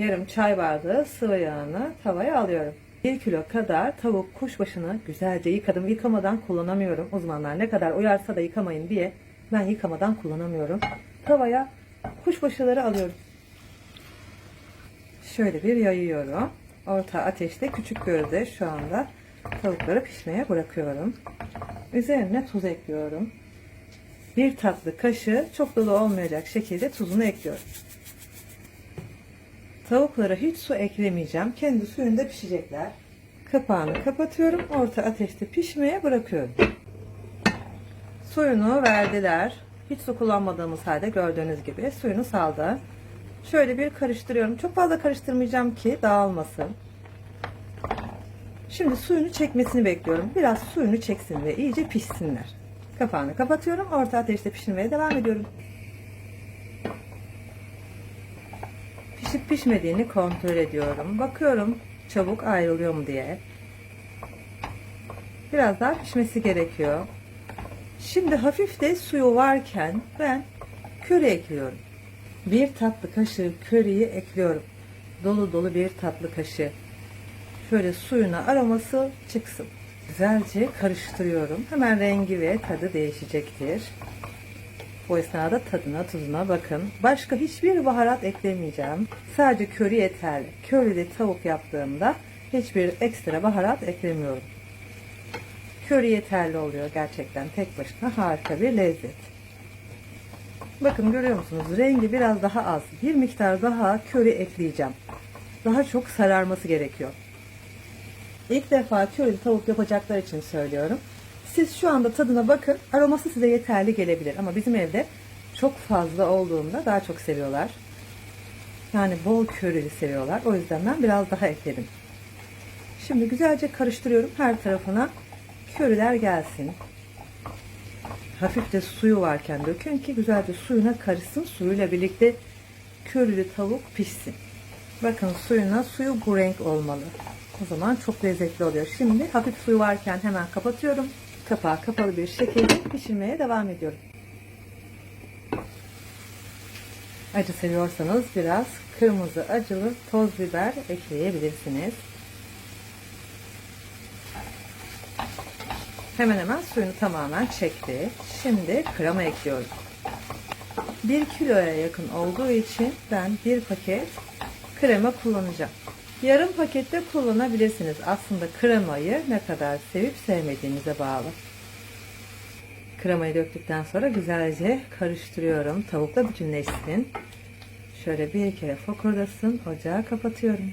yarım çay bardağı sıvı yağını tavaya alıyorum. 1 kilo kadar tavuk kuşbaşını güzelce yıkadım. Yıkamadan kullanamıyorum. Uzmanlar ne kadar uyarsa da yıkamayın diye ben yıkamadan kullanamıyorum. Tavaya kuşbaşıları alıyorum. Şöyle bir yayıyorum. Orta ateşte küçük gözde şu anda tavukları pişmeye bırakıyorum. Üzerine tuz ekliyorum. Bir tatlı kaşığı çok dolu olmayacak şekilde tuzunu ekliyorum. Tavuklara hiç su eklemeyeceğim. Kendi suyunda pişecekler. Kapağını kapatıyorum. Orta ateşte pişmeye bırakıyorum. Suyunu verdiler. Hiç su kullanmadığımız halde gördüğünüz gibi suyunu saldı. Şöyle bir karıştırıyorum. Çok fazla karıştırmayacağım ki dağılmasın. Şimdi suyunu çekmesini bekliyorum. Biraz suyunu çeksin ve iyice pişsinler. Kapağını kapatıyorum. Orta ateşte pişirmeye devam ediyorum. Pişip pişmediğini kontrol ediyorum. Bakıyorum çabuk ayrılıyor mu diye. Biraz daha pişmesi gerekiyor. Şimdi hafif de suyu varken ben köri ekliyorum. Bir tatlı kaşığı köriyi ekliyorum. Dolu dolu bir tatlı kaşığı. Şöyle suyuna aroması çıksın. Güzelce karıştırıyorum. Hemen rengi ve tadı değişecektir. Bu esnada tadına tuzuna bakın. Başka hiçbir baharat eklemeyeceğim. Sadece köri yeterli. Körili tavuk yaptığımda hiçbir ekstra baharat eklemiyorum. Köri yeterli oluyor gerçekten tek başına harika bir lezzet. Bakın görüyor musunuz? Rengi biraz daha az. Bir miktar daha köri ekleyeceğim. Daha çok sararması gerekiyor. İlk defa körili tavuk yapacaklar için söylüyorum. Siz şu anda tadına bakın. Aroması size yeterli gelebilir. Ama bizim evde çok fazla olduğunda daha çok seviyorlar. Yani bol körili seviyorlar. O yüzden ben biraz daha ekledim. Şimdi güzelce karıştırıyorum. Her tarafına köriler gelsin. Hafif de suyu varken dökün ki güzelce suyuna karışsın. Suyuyla birlikte körili tavuk pişsin. Bakın suyuna suyu bu renk olmalı. O zaman çok lezzetli oluyor. Şimdi hafif suyu varken hemen kapatıyorum. Kapağı kapalı bir şekilde pişirmeye devam ediyorum. Acı seviyorsanız biraz kırmızı acılı toz biber ekleyebilirsiniz. Hemen hemen suyunu tamamen çekti. Şimdi krema ekliyorum. 1 kiloya yakın olduğu için ben bir paket krema kullanacağım. Yarım pakette kullanabilirsiniz. Aslında kremayı ne kadar sevip sevmediğinize bağlı. Kremayı döktükten sonra güzelce karıştırıyorum. Tavukla bütünleşsin. Şöyle bir kere fokurdasın. Ocağı kapatıyorum.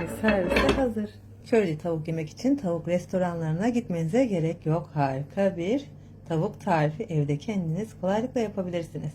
Ve servise hazır. Körili tavuk yemek için tavuk restoranlarına gitmenize gerek yok. Harika bir tavuk tarifi evde kendiniz kolaylıkla yapabilirsiniz.